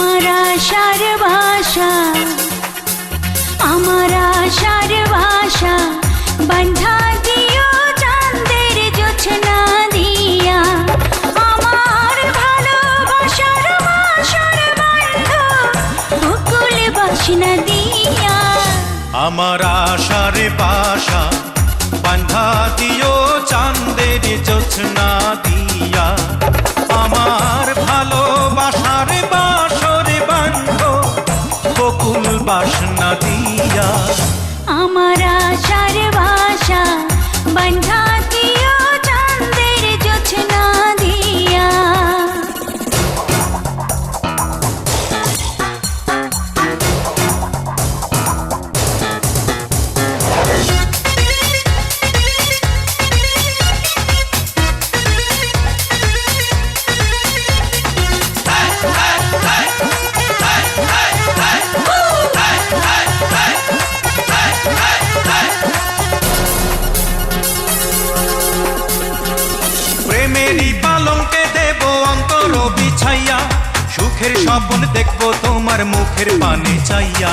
আমার আশার ভাষা, আমার আশার ভাষা বন্ধা দিও চাঁদের জোছনা দিয়া। আমার ভালোবাসার বাসর বন্ধ বকুল বাসনা দিয়া। আমার আশার বান্ধা দিও জোছনা দিয়া। দিয়া সুখের স্বপ্ন দেখব তোমার মুখের পানে চাইয়া।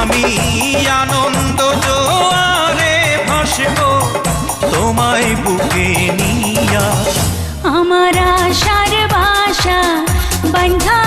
আমি আনন্দ জোয়ারে ভাসব তোমায় বুকে নিয়া। আমার আশার ভাষা বন্ধা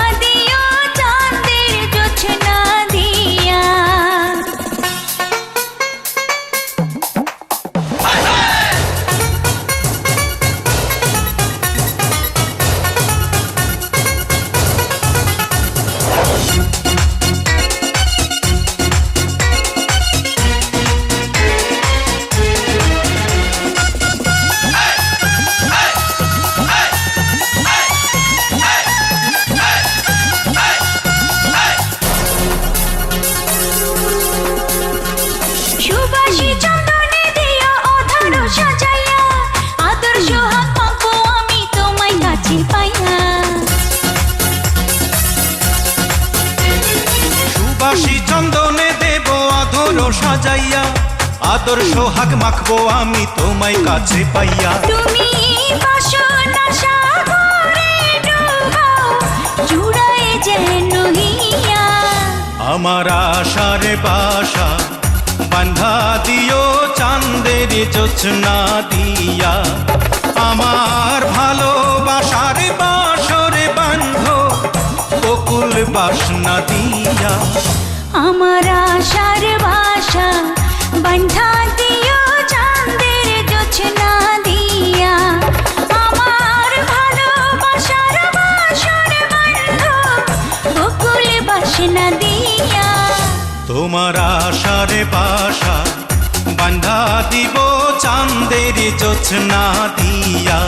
সুবাসী চন্দনে দেব আদর সাজাইয়া। আদর্শ হাক মাখবো আমি তোমায় কাছে পাইয়া। তুমি বাসনা সাগরে ডুবাও জুড়ায় যেন হিয়া। আমার আশার বাসা বান্ধা দিও চাঁদের জোছনা দিয়া। আমার ভালোবাসার বকুল বাসনা দিয়া। আমার আশার ভাষা বন্ধা দিও চাঁদের জোছনা দিয়া। আমার ভালোবাসার বাসর বন্ধ বকুল বাসনা দিয়া। তোমার আশার বাসা বান্ধা দিব চাঁদের জোছনা দিয়া।